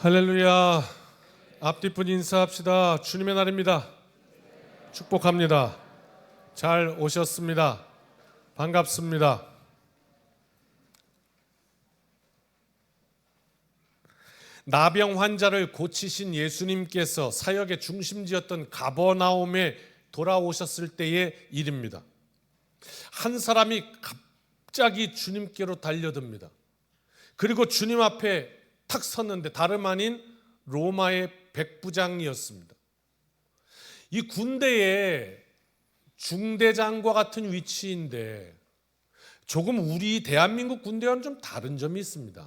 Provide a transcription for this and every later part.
할렐루야. 앞뒤분 인사합시다. 주님의 날입니다. 축복합니다. 잘 오셨습니다. 반갑습니다. 나병 환자를 고치신 예수님께서 사역의 중심지였던 가버나움에 돌아오셨을 때의 일입니다. 한 사람이 갑자기 주님께로 달려듭니다. 그리고 주님 앞에 탁 섰는데 다름 아닌 로마의 백부장이었습니다. 이 군대의 중대장과 같은 위치인데 조금 우리 대한민국 군대와는 좀 다른 점이 있습니다.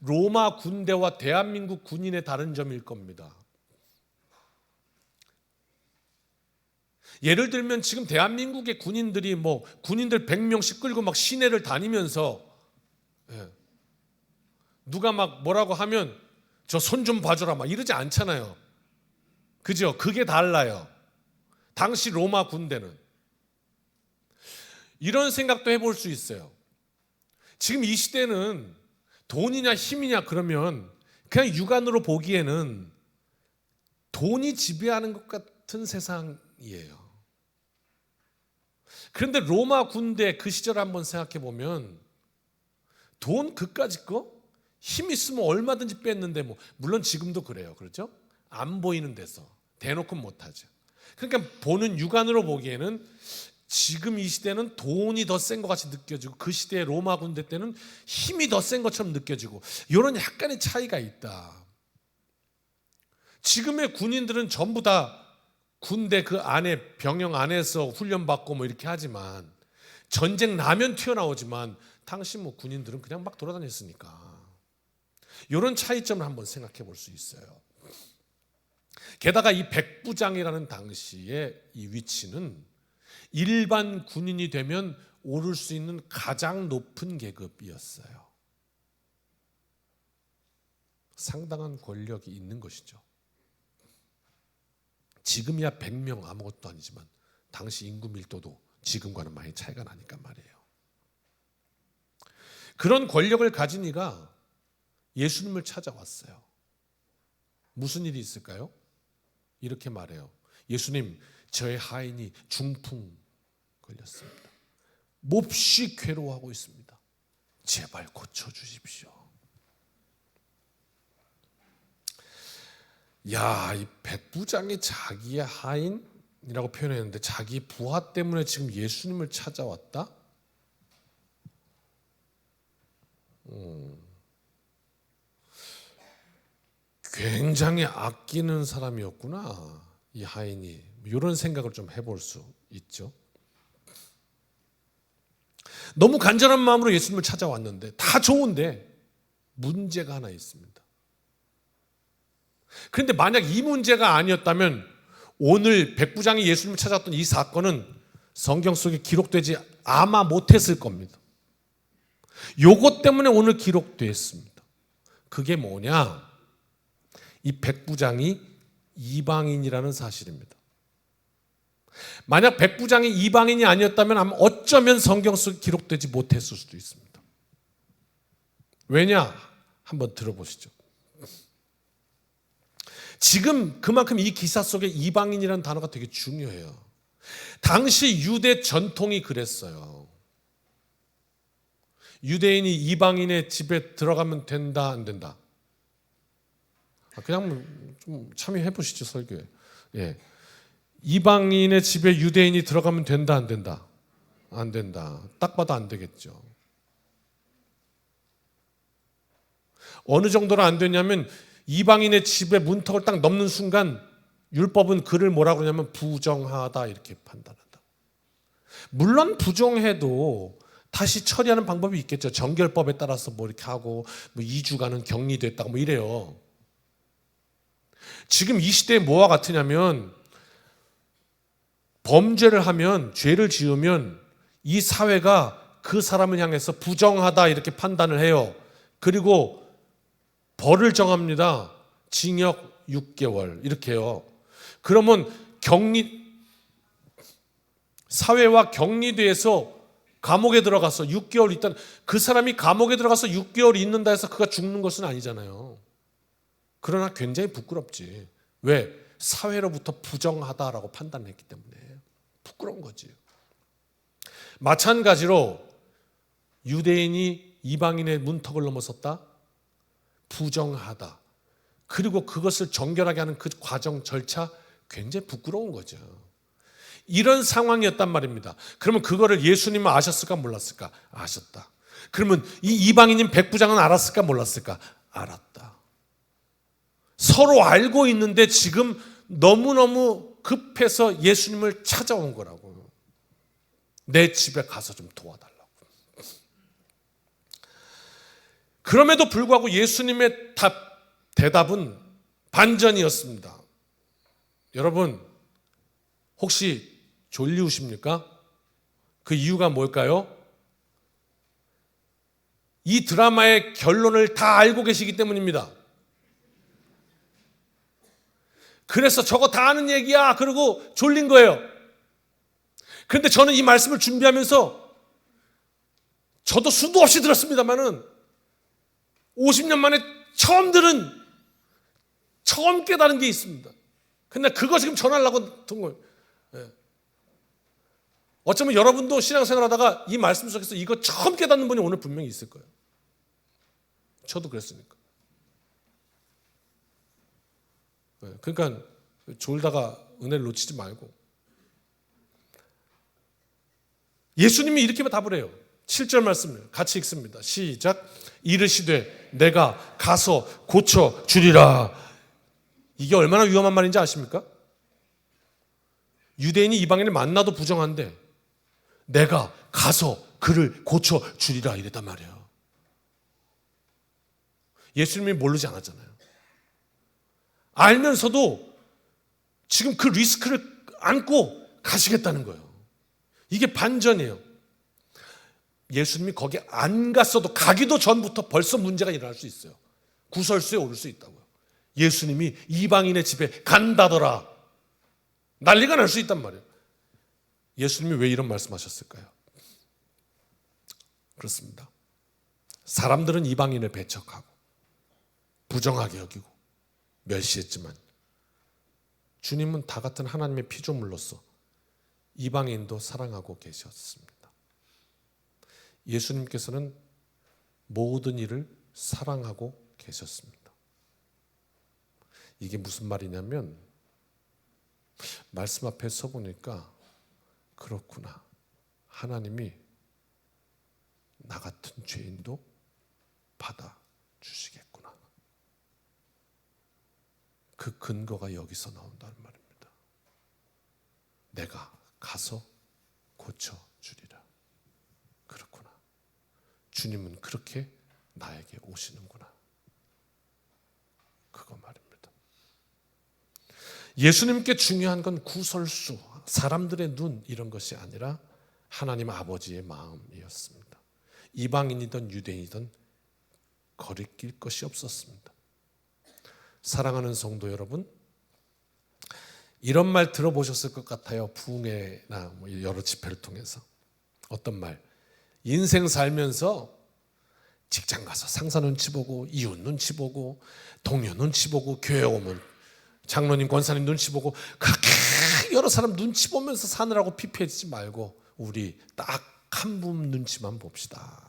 로마 군대와 대한민국 군인의 다른 점일 겁니다. 예를 들면 지금 대한민국의 군인들이 뭐 군인들 100명씩 끌고 막 시내를 다니면서 예. 누가 막 뭐라고 하면 저 손 좀 봐줘라 막 이러지 않잖아요. 그죠? 그게 달라요. 당시 로마 군대는. 이런 생각도 해볼 수 있어요. 지금 이 시대는 돈이냐 힘이냐 그러면 그냥 육안으로 보기에는 돈이 지배하는 것 같은 세상이에요. 그런데 로마 군대 그 시절 한번 생각해 보면 돈 그까짓 거? 힘 있으면 얼마든지 뺐는데 뭐 물론 지금도 그래요. 그렇죠? 안 보이는 데서 대놓고 못 하죠. 그러니까 보는 육안으로 보기에는 지금 이 시대는 돈이 더 센 것 같이 느껴지고 그 시대의 로마 군대 때는 힘이 더 센 것처럼 느껴지고 이런 약간의 차이가 있다. 지금의 군인들은 전부 다 군대 그 안에 병영 안에서 훈련받고 뭐 이렇게 하지만 전쟁 나면 튀어나오지만 당시 뭐 군인들은 그냥 막 돌아다녔으니까 이런 차이점을 한번 생각해 볼 수 있어요. 게다가 이 백부장이라는 당시의 이 위치는 일반 군인이 되면 오를 수 있는 가장 높은 계급이었어요. 상당한 권력이 있는 것이죠. 지금이야 100명 아무것도 아니지만 당시 인구 밀도도 지금과는 많이 차이가 나니까 말이에요. 그런 권력을 가진 이가 예수님을 찾아왔어요. 무슨 일이 있을까요? 이렇게 말해요. 예수님, 저의 하인이 중풍 걸렸습니다. 몹시 괴로워하고 있습니다. 제발 고쳐 주십시오. 야, 이 백부장이 자기의 하인이라고 표현했는데 자기 부하 때문에 지금 예수님을 찾아왔다? 음, 굉장히 아끼는 사람이었구나. 이 하인이 이런 생각을 좀 해볼 수 있죠. 너무 간절한 마음으로 예수님을 찾아왔는데 다 좋은데 문제가 하나 있습니다. 그런데 만약 이 문제가 아니었다면 오늘 백부장이 예수님을 찾았던 이 사건은 성경 속에 기록되지 아마 못했을 겁니다. 요것 때문에 오늘 기록됐습니다. 그게 뭐냐? 이 백부장이 이방인이라는 사실입니다. 만약 백부장이 이방인이 아니었다면 어쩌면 성경 속에 기록되지 못했을 수도 있습니다. 왜냐? 한번 들어보시죠. 지금 그만큼 이 기사 속에 이방인이라는 단어가 되게 중요해요. 당시 유대 전통이 그랬어요. 유대인이 이방인의 집에 들어가면 된다, 안 된다? 아, 그냥 좀 참여해 보시죠, 설교에. 예. 이방인의 집에 유대인이 들어가면 된다, 안 된다? 안 된다. 딱 봐도 안 되겠죠. 어느 정도로 안 되냐면 이방인의 집에 문턱을 딱 넘는 순간 율법은 그를 뭐라고 그러냐면 부정하다 이렇게 판단한다. 물론 부정해도 다시 처리하는 방법이 있겠죠. 정결법에 따라서 뭐 이렇게 하고 뭐 2주간은 격리됐다고 뭐 이래요. 지금 이 시대에 뭐와 같으냐면 범죄를 하면 죄를 지으면 이 사회가 그 사람을 향해서 부정하다 이렇게 판단을 해요. 그리고 벌을 정합니다. 징역 6개월 이렇게요. 그러면 격리 사회와 격리돼서 감옥에 들어가서 6개월 있다. 그 사람이 감옥에 들어가서 6개월 있는다 해서 그가 죽는 것은 아니잖아요. 그러나 굉장히 부끄럽지. 왜? 사회로부터 부정하다라고 판단했기 때문에 부끄러운 거지. 마찬가지로 유대인이 이방인의 문턱을 넘어섰다. 부정하다. 그리고 그것을 정결하게 하는 그 과정 절차 굉장히 부끄러운 거죠. 이런 상황이었단 말입니다. 그러면 그거를 예수님은 아셨을까 몰랐을까? 아셨다. 그러면 이 이방인인 백부장은 알았을까 몰랐을까? 알았다. 서로 알고 있는데 지금 너무너무 급해서 예수님을 찾아온 거라고. 내 집에 가서 좀 도와달라고. 그럼에도 불구하고 예수님의 답, 대답은 반전이었습니다. 여러분, 혹시 졸리우십니까? 그 이유가 뭘까요? 이 드라마의 결론을 다 알고 계시기 때문입니다. 그래서 저거 다 아는 얘기야. 그러고 졸린 거예요. 그런데 저는 이 말씀을 준비하면서 저도 수도 없이 들었습니다만은 50년 만에 처음 들은 처음 깨달은 게 있습니다. 근데 그거 지금 전하려고 든 거예요. 예. 어쩌면 여러분도 신앙생활 하다가 이 말씀 속에서 이거 처음 깨닫는 분이 오늘 분명히 있을 거예요. 저도 그랬으니까. 예, 그러니까 졸다가 은혜를 놓치지 말고. 예수님이 이렇게 답을 해요. 7절 말씀을 같이 읽습니다. 시작. 이르시되 내가 가서 고쳐 주리라. 이게 얼마나 위험한 말인지 아십니까? 유대인이 이방인을 만나도 부정한데 내가 가서 그를 고쳐 주리라 이랬단 말이에요. 예수님이 모르지 않았잖아요. 알면서도 지금 그 리스크를 안고 가시겠다는 거예요. 이게 반전이에요. 예수님이 거기 안 갔어도 가기도 전부터 벌써 문제가 일어날 수 있어요. 구설수에 오를 수 있다고요. 예수님이 이방인의 집에 간다더라. 난리가 날 수 있단 말이에요. 예수님이 왜 이런 말씀하셨을까요? 그렇습니다. 사람들은 이방인을 배척하고 부정하게 여기고 멸시했지만 주님은 다 같은 하나님의 피조물로서 이방인도 사랑하고 계셨습니다. 예수님께서는 모든 일을 사랑하고 계셨습니다. 이게 무슨 말이냐면 말씀 앞에 서 보니까 그렇구나. 하나님이 나 같은 죄인도 받아 주시겠구나. 그 근거가 여기서 나온다는 말입니다. 내가 가서 고쳐 주리라. 그렇구나. 주님은 그렇게 나에게 오시는구나. 그거 말입니다. 예수님께 중요한 건 구설수, 사람들의 눈 이런 것이 아니라 하나님 아버지의 마음이었습니다. 이방인이든 유대인이든 거리낄 것이 없었습니다. 사랑하는 성도 여러분, 이런 말 들어보셨을 것 같아요. 부흥회나 뭐 여러 집회를 통해서 어떤 말? 인생 살면서 직장 가서 상사 눈치 보고 이웃 눈치 보고 동료 눈치 보고 교회 오면 장로님 권사님 눈치 보고 여러 사람 눈치 보면서 사느라고 피폐해지지 말고 우리 딱 한 분 눈치만 봅시다.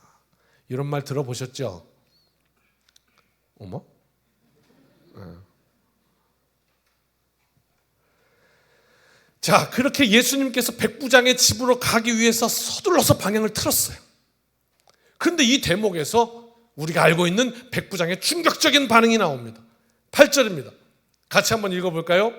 이런 말 들어보셨죠? 어머? 자, 그렇게 예수님께서 백부장의 집으로 가기 위해서 서둘러서 방향을 틀었어요. 그런데 이 대목에서 우리가 알고 있는 백부장의 충격적인 반응이 나옵니다. 8절입니다. 같이 한번 읽어볼까요?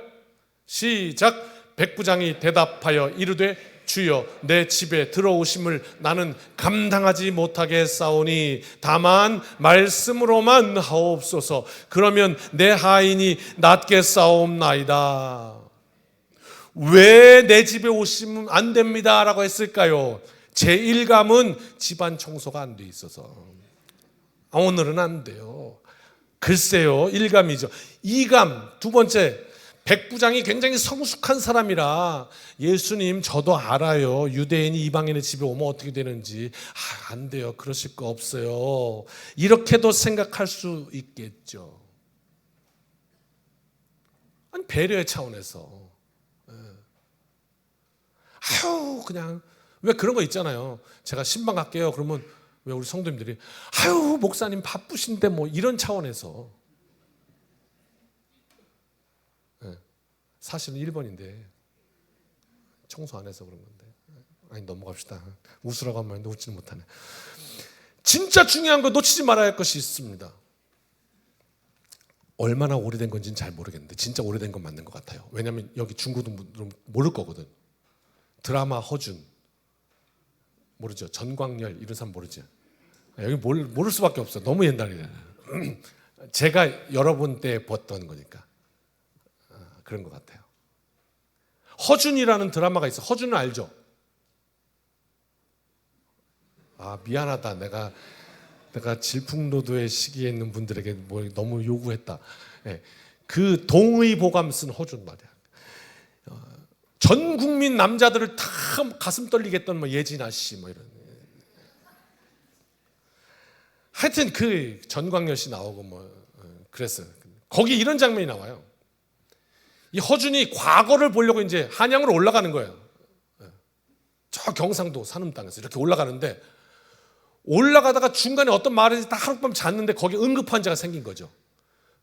시작. 백부장이 대답하여 이르되 주여 내 집에 들어오심을 나는 감당하지 못하게 싸우니 다만 말씀으로만 하옵소서. 그러면 내 하인이 낫게 싸움나이다. 왜 내 집에 오시면 안 됩니다 라고 했을까요? 제 일감은 집안 청소가 안 돼 있어서. 아, 오늘은 안 돼요. 글쎄요 일감이죠. 이감 두 번째 백부장이 굉장히 성숙한 사람이라 예수님 저도 알아요. 유대인이 이방인의 집에 오면 어떻게 되는지. 아, 안 돼요. 그러실 거 없어요. 이렇게도 생각할 수 있겠죠. 아니 배려의 차원에서. 예. 아유 그냥 왜 그런 거 있잖아요. 제가 신방 갈게요. 그러면 왜 우리 성도님들이 아유 목사님 바쁘신데 뭐 이런 차원에서 사실은 1번인데 청소 안 해서 그런 건데 아니 넘어갑시다. 웃으라고 하면 웃지는 못하네. 진짜 중요한 거 놓치지 말아야 할 것이 있습니다. 얼마나 오래된 건지는 잘 모르겠는데 진짜 오래된 건 맞는 것 같아요. 왜냐하면 여기 중고등분들은 모를 거거든. 드라마 허준 모르죠. 전광열 이런 사람 모르죠. 여기 모를, 모를 수밖에 없어. 너무 옛날이래. 제가 여러분 때 봤던 거니까 아, 그런 것 같아요. 허준이라는 드라마가 있어. 허준은 알죠? 아 미안하다. 내가 내가 질풍노도의 시기에 있는 분들에게 뭐 너무 요구했다. 예. 그 동의 보감 쓴 허준 말이야. 어, 전 국민 남자들을 다 가슴 떨리게 했던 뭐 예진아 씨 뭐 이런. 하여튼 그 전광열 씨 나오고 뭐 어, 그랬어요. 거기 이런 장면이 나와요. 이 허준이 과거를 보려고 이제 한양으로 올라가는 거예요. 예. 저 경상도 산음 땅에서 이렇게 올라가는데 올라가다가 중간에 어떤 마을에서 딱 하룻밤 잤는데 거기 응급 환자가 생긴 거죠.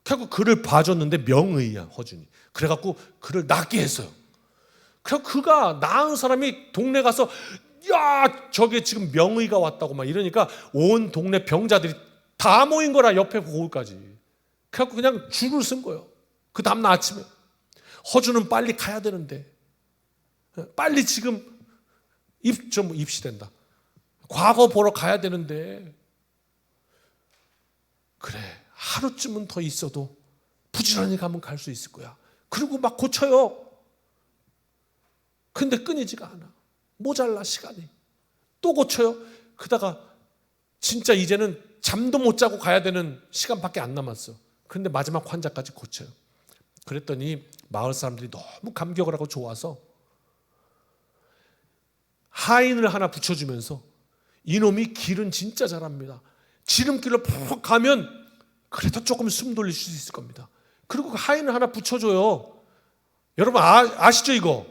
결국 그를 봐줬는데 명의야 허준이. 그래갖고 그를 낫게 했어요. 그래서 그가 나은 사람이 동네 가서 야 저게 지금 명의가 왔다고 막 이러니까 온 동네 병자들이 다 모인 거라 옆에 고을까지. 그래갖고 그냥 줄을 쓴 거예요. 그 다음날 아침에 허준은 빨리 가야 되는데 빨리 지금 입 좀 입시된다. 과거 보러 가야 되는데 그래 하루쯤은 더 있어도 부지런히 가면 갈 수 있을 거야. 그리고 막 고쳐요. 근데 끊이지가 않아. 모자라 시간이. 또 고쳐요. 그다가 진짜 이제는 잠도 못 자고 가야 되는 시간밖에 안 남았어. 그런데 마지막 환자까지 고쳐요. 그랬더니 마을 사람들이 너무 감격을 하고 좋아서 하인을 하나 붙여주면서 이놈이 길은 진짜 잘합니다. 지름길로 푹 가면 그래도 조금 숨 돌릴 수 있을 겁니다. 그리고 그 하인을 하나 붙여줘요. 여러분 아, 시죠 이거?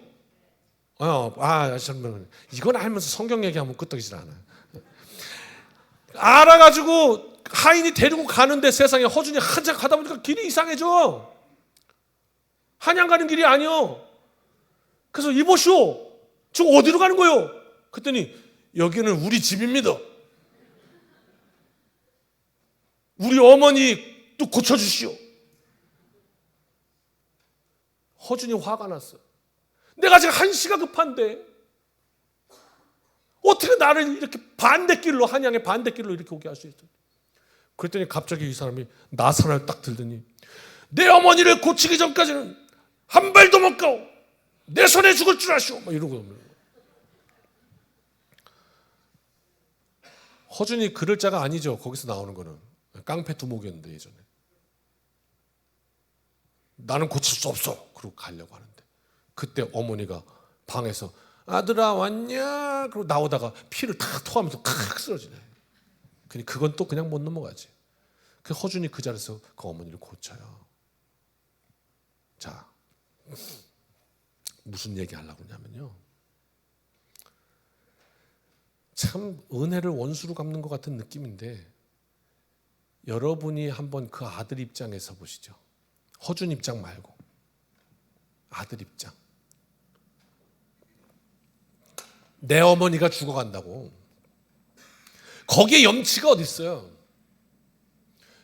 어, 아, 아시면 이건 알면서 성경 얘기하면 끄떡이질 않아요. 알아가지고 하인이 데리고 가는데 세상에 허준이 한참 가다 보니까 길이 이상해져. 한양 가는 길이 아니요. 그래서 이보시오. 지금 어디로 가는 거요? 그랬더니 여기는 우리 집입니다. 우리 어머니 또 고쳐주시오. 허준이 화가 났어. 내가 지금 한시가 급한데 어떻게 나를 이렇게 반대길로 한양의 반대길로 이렇게 오게 할 수 있어? 그랬더니 갑자기 이 사람이 나사를 딱 들더니 내 어머니를 고치기 전까지는 한 발도 못 가오. 내 손에 죽을 줄 아시오. 막 이러고 허준이 그럴 자가 아니죠. 거기서 나오는 거는 깡패 두목이었는데 예전에 나는 고칠 수 없어. 그러고 가려고 하는데 그때 어머니가 방에서 아들아 왔냐? 그러고 나오다가 피를 탁 토하면서 칵 쓰러지네. 근데 그건 또 그냥 못 넘어가지. 그 허준이 그 자리에서 그 어머니를 고쳐요. 자, 무슨 얘기 하려고 하냐면요. 참 은혜를 원수로 갚는 것 같은 느낌인데 여러분이 한번 그 아들 입장에서 보시죠. 허준 입장 말고 아들 입장. 내 어머니가 죽어간다고. 거기에 염치가 어디 있어요?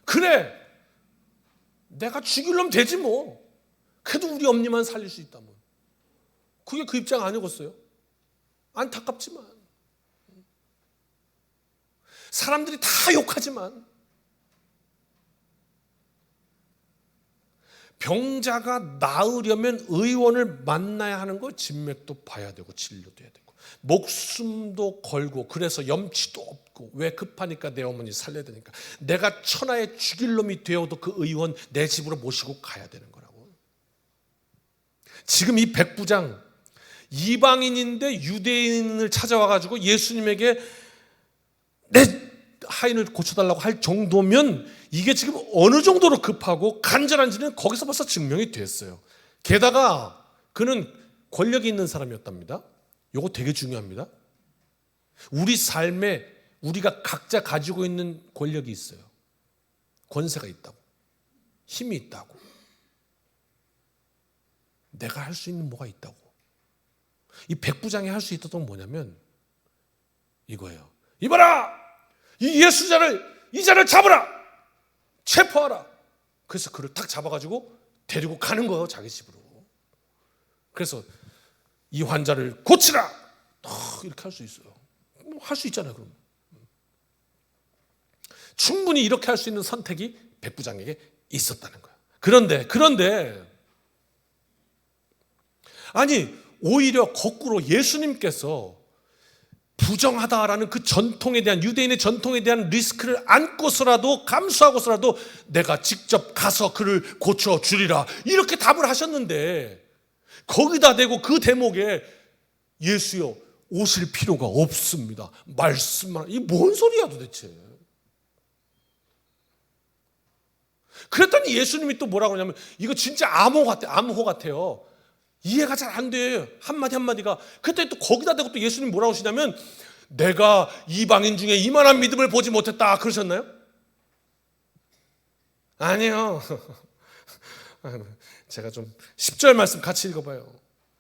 그래, 내가 죽일려면 되지 뭐. 그래도 우리 엄니만 살릴 수 있다면. 그게 그 입장 아니겠어요? 안타깝지만. 사람들이 다 욕하지만 병자가 나으려면 의원을 만나야 하는 거 진맥도 봐야 되고 진료도 해야 되고 목숨도 걸고 그래서 염치도 없고 왜 급하니까 내 어머니 살려야 되니까 내가 천하의 죽일 놈이 되어도 그 의원 내 집으로 모시고 가야 되는 거라고 지금 이 백부장 이방인인데 유대인을 찾아와 가지고 예수님에게 내 하인을 고쳐달라고 할 정도면 이게 지금 어느 정도로 급하고 간절한지는 거기서 벌써 증명이 됐어요. 게다가 그는 권력이 있는 사람이었답니다. 요거 되게 중요합니다. 우리 삶에 우리가 각자 가지고 있는 권력이 있어요. 권세가 있다고. 힘이 있다고. 내가 할 수 있는 뭐가 있다고. 이 백부장이 할 수 있었던 건 뭐냐면 이거예요. 이봐라! 이 예수자를, 이 자를 잡으라! 체포하라! 그래서 그를 딱 잡아가지고 데리고 가는 거예요, 자기 집으로. 그래서 이 환자를 고치라! 어, 이렇게 할 수 있어요. 뭐할수 있잖아요, 그럼. 충분히 이렇게 할 수 있는 선택이 백부장에게 있었다는 거예요. 그런데, 그런데, 아니, 오히려 거꾸로 예수님께서 부정하다라는 그 전통에 대한 유대인의 전통에 대한 리스크를 안고서라도 감수하고서라도 내가 직접 가서 그를 고쳐 주리라. 이렇게 답을 하셨는데 거기다 대고 그 대목에 예수여 오실 필요가 없습니다. 말씀만 이 뭔 소리야 도대체? 그랬더니 예수님이 또 뭐라고 하냐면 이거 진짜 암호 같아 암호 같아요 이해가 잘 안 돼. 한마디 한마디가. 그때 또 거기다 대고 또 예수님 뭐라고 하시냐면 내가 이방인 중에 이만한 믿음을 보지 못했다. 그러셨나요? 아니요. 제가 좀 10절 말씀 같이 읽어봐요.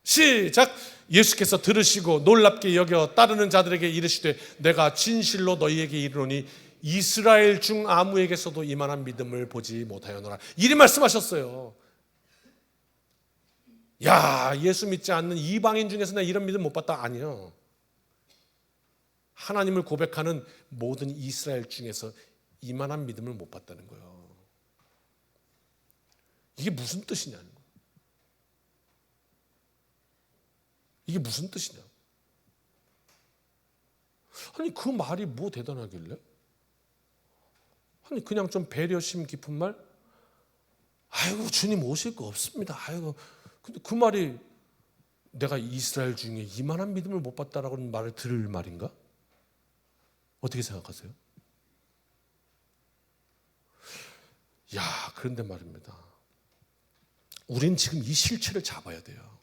시작. 예수께서 들으시고 놀랍게 여겨 따르는 자들에게 이르시되 내가 진실로 너희에게 이르노니 이스라엘 중 아무에게서도 이만한 믿음을 보지 못하였노라. 이리 말씀하셨어요. 야, 예수 믿지 않는 이방인 중에서 나 이런 믿음 못 봤다. 아니요. 하나님을 고백하는 모든 이스라엘 중에서 이만한 믿음을 못 봤다는 거예요. 이게 무슨 뜻이냐는 거예요. 이게 무슨 뜻이냐? 아니, 그 말이 뭐 대단하길래? 아니, 그냥 좀 배려심 깊은 말? 아이고, 주님 오실 거 없습니다. 아이고, 근데 그 말이 내가 이스라엘 중에 이만한 믿음을 못 봤다라고 는 말을 들을 말인가? 어떻게 생각하세요? 야, 그런데 말입니다. 우린 지금 이 실체를 잡아야 돼요.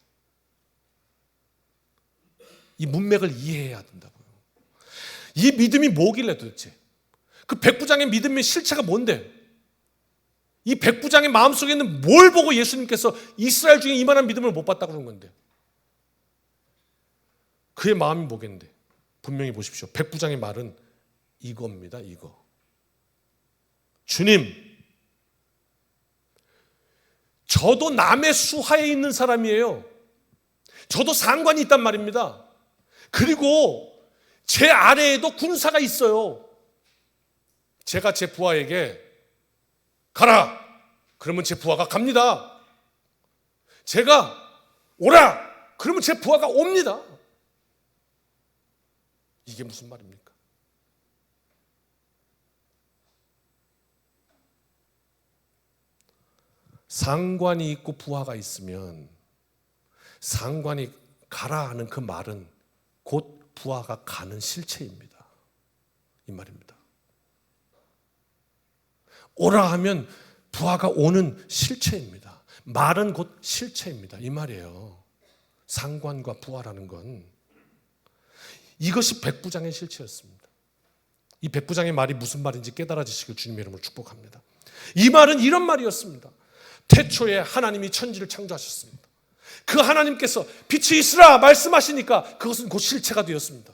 이 문맥을 이해해야 된다고요. 이 믿음이 뭐길래 도대체? 그 백부장의 믿음의 실체가 뭔데? 이 백부장의 마음속에 있는 뭘 보고 예수님께서 이스라엘 중에 이만한 믿음을 못 봤다고 그런 건데. 그의 마음이 뭐겠는데? 분명히 보십시오. 백부장의 말은 이겁니다. 이거. 주님, 저도 남의 수하에 있는 사람이에요. 저도 상관이 있단 말입니다. 그리고 제 아래에도 군사가 있어요. 제가 제 부하에게 가라! 그러면 제 부하가 갑니다. 제가 오라! 그러면 제 부하가 옵니다. 이게 무슨 말입니까? 상관이 있고 부하가 있으면 상관이 가라 하는 그 말은 곧 부하가 가는 실체입니다. 이 말입니다. 오라 하면 부하가 오는 실체입니다. 말은 곧 실체입니다. 이 말이에요. 상관과 부하라는 건 이것이 백부장의 실체였습니다. 이 백부장의 말이 무슨 말인지 깨달아지시길 주님의 이름으로 축복합니다. 이 말은 이런 말이었습니다. 태초에 하나님이 천지를 창조하셨습니다. 그 하나님께서 빛이 있으라 말씀하시니까 그것은 곧 실체가 되었습니다.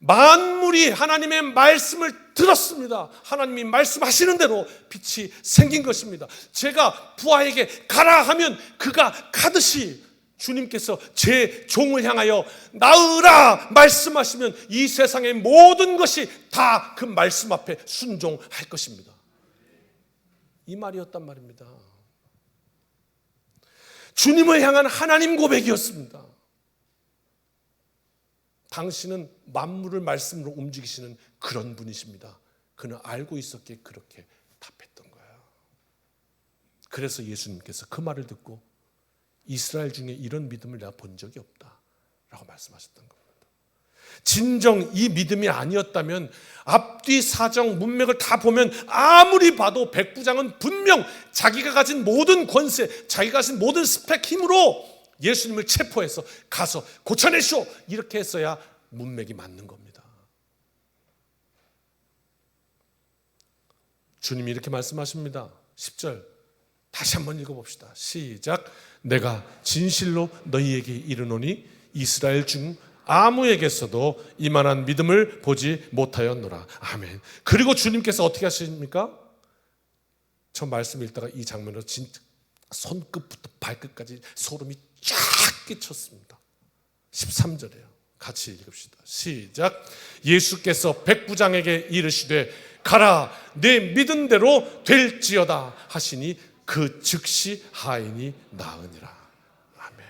만물이 하나님의 말씀을 들었습니다. 하나님이 말씀하시는 대로 빛이 생긴 것입니다. 제가 부하에게 가라 하면 그가 가듯이 주님께서 제 종을 향하여 나으라 말씀하시면 이 세상의 모든 것이 다 그 말씀 앞에 순종할 것입니다. 이 말이었단 말입니다. 주님을 향한 하나님 고백이었습니다. 당신은 만물을 말씀으로 움직이시는 그런 분이십니다. 그는 알고 있었기에 그렇게 답했던 거예요. 그래서 예수님께서 그 말을 듣고 이스라엘 중에 이런 믿음을 내가 본 적이 없다 라고 말씀하셨던 겁니다. 진정 이 믿음이 아니었다면 앞뒤 사정 문맥을 다 보면 아무리 봐도 백부장은 분명 자기가 가진 모든 권세, 자기가 가진 모든 스펙 힘으로 예수님을 체포해서 가서 고쳐내쇼 이렇게 했어야 문맥이 맞는 겁니다. 주님이 이렇게 말씀하십니다. 10절 다시 한번 읽어봅시다. 시작. 내가 진실로 너희에게 이르노니 이스라엘 중 아무에게서도 이만한 믿음을 보지 못하였노라. 아멘. 그리고 주님께서 어떻게 하십니까? 저 말씀 읽다가 이 장면으로 진짜 손끝부터 발끝까지 소름이 쫙 끼쳤습니다. 13절이에요. 같이 읽읍시다. 시작. 예수께서 백부장에게 이르시되 가라 내 믿은 대로 될지어다 하시니 그 즉시 하인이 나으니라. 아멘.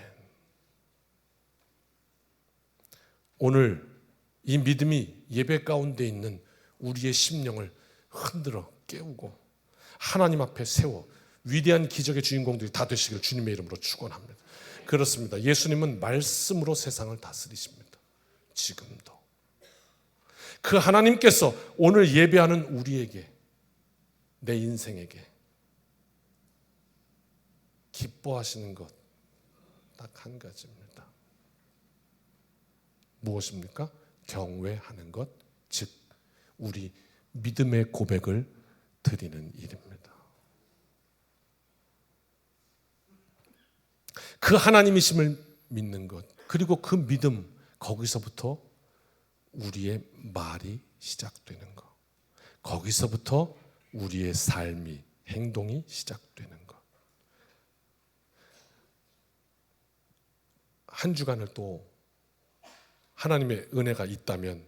오늘 이 믿음이 예배 가운데 있는 우리의 심령을 흔들어 깨우고 하나님 앞에 세워 위대한 기적의 주인공들이 다 되시기를 주님의 이름으로 축원합니다. 그렇습니다. 예수님은 말씀으로 세상을 다스리십니다. 지금도. 그 하나님께서 오늘 예배하는 우리에게 내 인생에게 기뻐하시는 것 딱 한 가지입니다. 무엇입니까? 경외하는 것, 즉 우리 믿음의 고백을 드리는 일입니다. 그 하나님이심을 믿는 것, 그리고 그 믿음 거기서부터 우리의 말이 시작되는 것. 거기서부터 우리의 삶이 행동이 시작되는 것. 한 주간을 또 하나님의 은혜가 있다면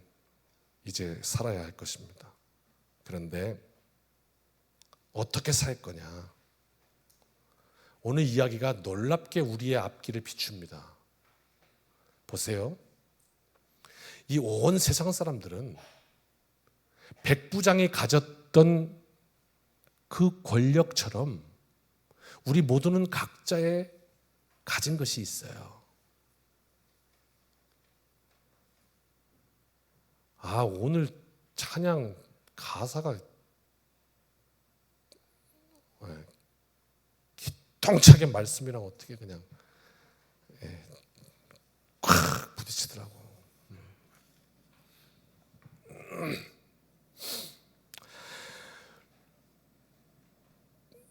이제 살아야 할 것입니다. 그런데 어떻게 살 거냐? 오늘 이야기가 놀랍게 우리의 앞길을 비춥니다. 보세요. 이 온 세상 사람들은 백부장이 가졌던 그 권력처럼 우리 모두는 각자의 가진 것이 있어요. 아, 오늘 찬양 가사가 예, 기 통차게 말씀이랑 어떻게 그냥 예, 콱 부딪히더라고.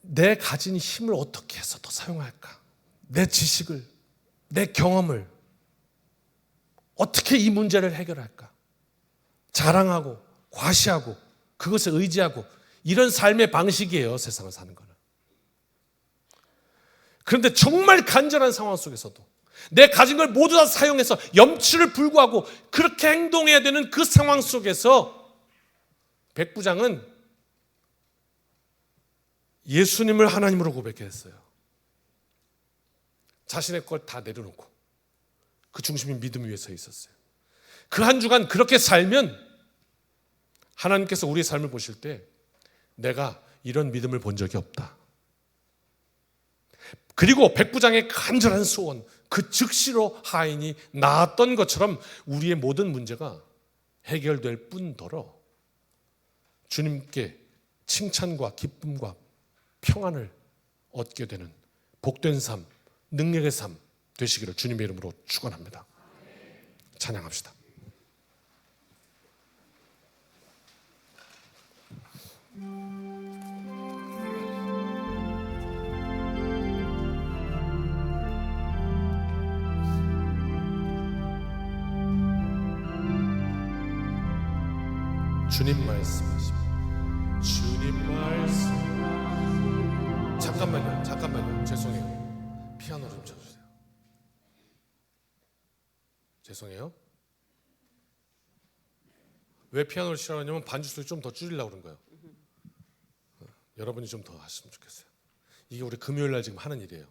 내 가진 힘을 어떻게 해서 더 사용할까? 내 지식을, 내 경험을 어떻게 이 문제를 해결할까? 자랑하고 과시하고 그것을 의지하고 이런 삶의 방식이에요, 세상을 사는 거는. 그런데 정말 간절한 상황 속에서도 내 가진 걸 모두 다 사용해서 염치를 불구하고 그렇게 행동해야 되는 그 상황 속에서 백부장은 예수님을 하나님으로 고백했어요. 자신의 걸 다 내려놓고 그 중심이 믿음 위에 서 있었어요. 그 한 주간 그렇게 살면 하나님께서 우리의 삶을 보실 때 내가 이런 믿음을 본 적이 없다. 그리고 백부장의 간절한 소원, 그 즉시로 하인이 나았던 것처럼 우리의 모든 문제가 해결될 뿐더러 주님께 칭찬과 기쁨과 평안을 얻게 되는 복된 삶, 능력의 삶 되시기를 주님의 이름으로 축원합니다. 찬양합시다. 주님 말씀하십니다. 주님 말씀. 잠깐만요. 잠깐만요. 죄송해요. 피아노 좀 쳐주세요. 죄송해요. 왜 피아노를 치라냐면 반주 소리 좀 더 줄이려고 그런 거예요. 어, 여러분이 좀 더 하시면 좋겠어요. 이게 우리 금요일 날 지금 하는 일이에요.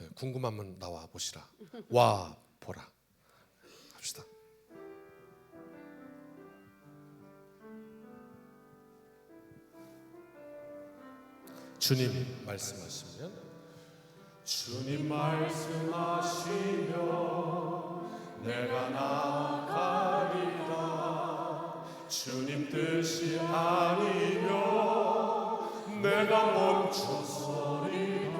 예, 궁금하면 나와 보시라. 와 보라. 합시다. 주님. 말씀하시면 주님 말씀하시면 내가 나가리라. 주님 뜻이 아니면 내가 멈춰서리라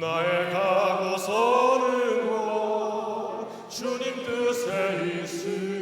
나의 가고 서는 곳 주님 뜻에 있으니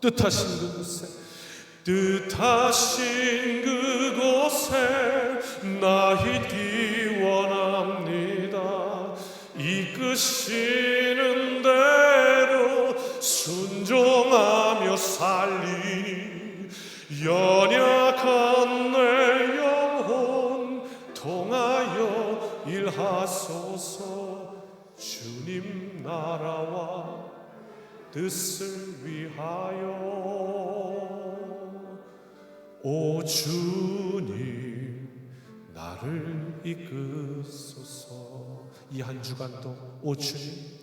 뜻하신 그곳에 뜻하신 그곳에 나 있기 원합니다. 이끄시는 대로 순종하며 살리니 연약한 내 영혼 통하여 일하소서. 주님 나라와 뜻을 위하여. 오 주님 나를 이끄소서. 이 한 주간도 오 주님.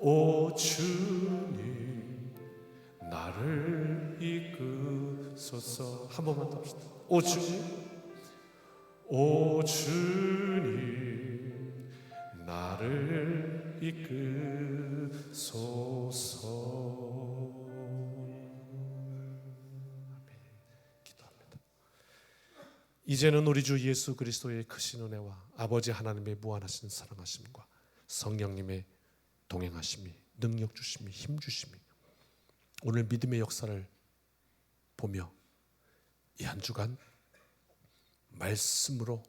오 주님 나를 이끄소서. 한 번만 더 합시다. 오 주님. 오 주님 나를 이끄소서 기도합니다. 이제는 우리 주 예수 그리스도의 크신 은혜와 아버지 하나님의 무한하신 사랑하심과 성령님의 동행하심이 능력 주심이 힘 주심이 오늘 믿음의 역사를 보며 이 한 주간 말씀으로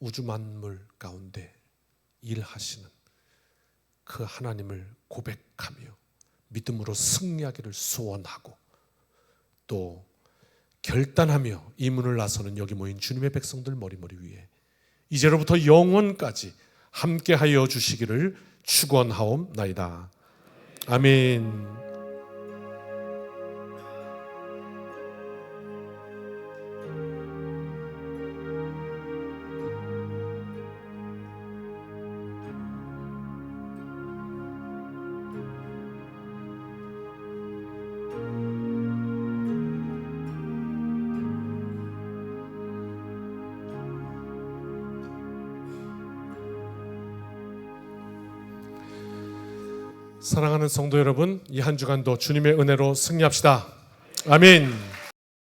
우주 만물 가운데 일하시는 그 하나님을 고백하며 믿음으로 승리하기를 소원하고 또 결단하며 이 문을 나서는 여기 모인 주님의 백성들 머리머리 위에 이제로부터 영원까지 함께하여 주시기를 축원하옵나이다. 아멘. 사랑하는 성도 여러분, 이 한 주간도 주님의 은혜로 승리합시다. 아멘.